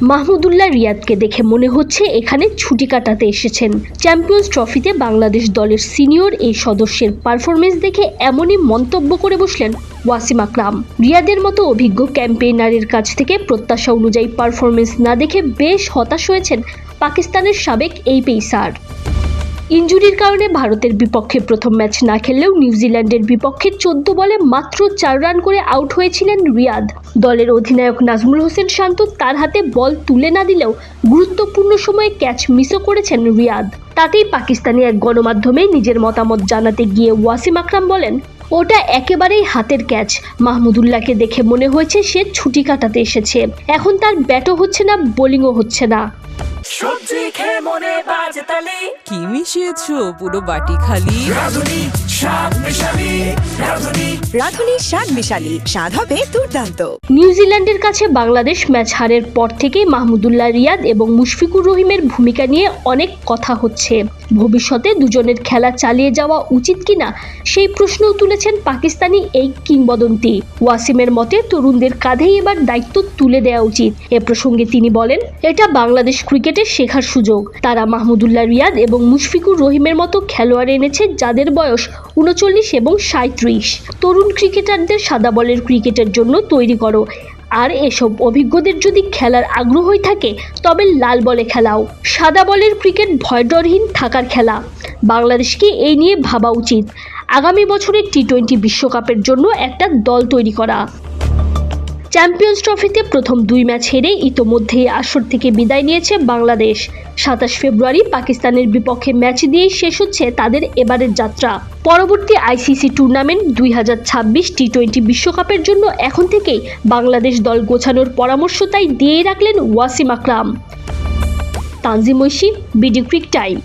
মাহমুদুল্লাহ রিয়াদকে দেখে মনে হচ্ছে এখানে ছুটি কাটাতে এসেছেন। চ্যাম্পিয়ন্স ট্রফিতে বাংলাদেশ দলের সিনিয়র এই সদস্যের পারফরমেন্স দেখে এমনই মন্তব্য করে বসলেন ওয়াসিম আকরাম। রিয়াদের মতো অভিজ্ঞ ক্যাম্পেইনারের কাছ থেকে প্রত্যাশা অনুযায়ী পারফরমেন্স না দেখে বেশ হতাশ হয়েছেন পাকিস্তানের সাবেক এই পেসার। ইনজুরির কারণে ভারতের বিপক্ষে প্রথম ম্যাচ না খেললেও নিউজিল্যান্ডের বিপক্ষে চোদ্দ বলে মাত্র চার রান করে আউট হয়েছিলেন রিয়াদ। দলের অধিনায়ক নাজমুল হোসেন শান্ত তার হাতে বল তুলে না দিলেও গুরুত্বপূর্ণ সময়ে ক্যাচ মিসও করেছেন রিয়াদ। তাতেই পাকিস্তানি এক গণমাধ্যমে নিজের মতামত জানাতে গিয়ে ওয়াসিম আকরাম বলেন, ওটা একেবারেই হাতের ক্যাচ। মাহমুদুল্লাহকে দেখে মনে হয়েছে সে ছুটি কাটাতে এসেছে। এখন তার ব্যাটও হচ্ছে না, বোলিংও হচ্ছে না। সবজি খেয়ে মনে বাজে তালি। কি মিশিয়েছো পুরো বাটি খালি? রাধুনি মিশালি রাধুনি। রাধুনি শাক মিশালি স্বাদ হবে দুর্দান্ত। নিউজিল্যান্ডের কাছে বাংলাদেশ ম্যাচ হারের পর থেকেই মাহমুদুল্লাহ রিয়াদ এবং মুশফিকুর রহিমের ভূমিকা নিয়ে অনেক কথা হচ্ছে। ভবিষ্যতে দুজনের খেলা চালিয়ে যাওয়া উচিত কিনা সেই প্রশ্নও তুলেছেন পাকিস্তানি এই কিংবদন্তি। ওয়াসিমের মতে তরুণদের কাঁধেই এবার দায়িত্ব তুলে দেওয়া উচিত। এ প্রসঙ্গে তিনি বলেন এটা বাংলাদেশ ক্রিকেটের শেখার সুযোগ। তারা মাহমুদুল্লাহ রিয়াদ এবং মুশফিকুর রহিমের মতো খেলোয়াড় এনেছে যাদের বয়স উনচল্লিশ এবং সাঁত্রিশ তরুণ ক্রিকেটারদের সাদা বলের ক্রিকেটের জন্য তৈরি করো। আর এসব অভিজ্ঞদের যদি খেলার আগ্রহই থাকে, তবে লাল বলে খেলাও। সাদা বলের ক্রিকেট ভয়ডরহীন থাকার খেলা। বাংলাদেশকে এই নিয়ে ভাবা উচিত। আগামী বছরের টি টোয়েন্টি বিশ্বকাপের জন্য একটা দল তৈরি করা। চ্যাম্পিয়ন্স ট্রফিতে প্রথম দুই ম্যাচ হেরে ইতোমধ্যেই আসর থেকে বিদায় নিয়েছে বাংলাদেশ। সাতাশ ফেব্রুয়ারি পাকিস্তানের বিপক্ষে ম্যাচ দিয়েই শেষ হচ্ছে তাদের এবারের যাত্রা। পরবর্তী আইসিসি টুর্নামেন্ট দুই হাজার ছাব্বিশ টি টোয়েন্টি বিশ্বকাপের জন্য এখন থেকেই বাংলাদেশ দল গোছানোর পরামর্শ তাই দিয়েই রাখলেন Wasim Akram. Tanzim Oishi, BD cric time.